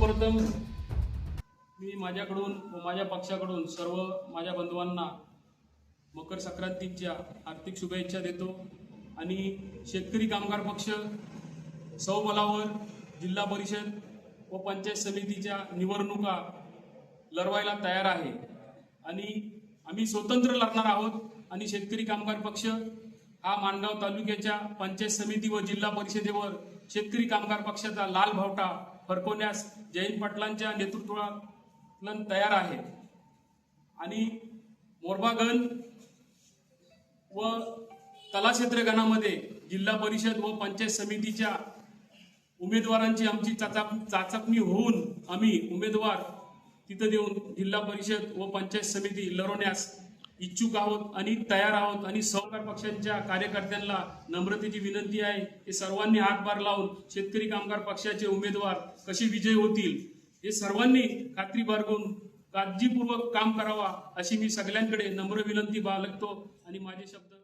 सर्वप्रथम मी माझ्याकडून व माझ्या पक्षाकडून सर्व माझ्या बंधवांना मकर संक्रांतीच्या आर्थिक शुभेच्छा देतो. आणि शेतकरी कामगार पक्ष सौबलावर जिल्हा परिषद व पंचायत समितीच्या निवडणुका लढवायला तयार आहे. आणि आम्ही स्वतंत्र लढणार आहोत. आणि शेतकरी कामगार पक्ष हा माणगाव तालुक्याच्या पंचायत समिती व जिल्हा परिषदेवर शेतकरी कामगार पक्षाचा लाल भावटा फरकवण्यास जयंत पाटलांच्या नेतृत्वा तयार आहे. आणि मोरबागन व तलाक्षेत्र गणामध्ये जिल्हा परिषद व पंचायत समितीच्या उमेदवारांची आमची चाचा चाचपणी होऊन आम्ही उमेदवार तिथं देऊन जिल्हा परिषद व पंचायत समिती लढवण्यास इच्छुक आहोत आणि तयार आहोत आणि सहकार पक्षांच्या कार्यकर्त्यांना नम्रतेची विनंती आहे. की सर्वांनी हातभार लावून शेतकरी कामगार पक्षाचे उमेदवार कसे विजय होतील हे सर्वांनी खात्री बाळगून काळजीपूर्वक काम करावा अशी मी सगळ्यांकडे नम्र विनंती बाळगतो. आणि माझे शब्द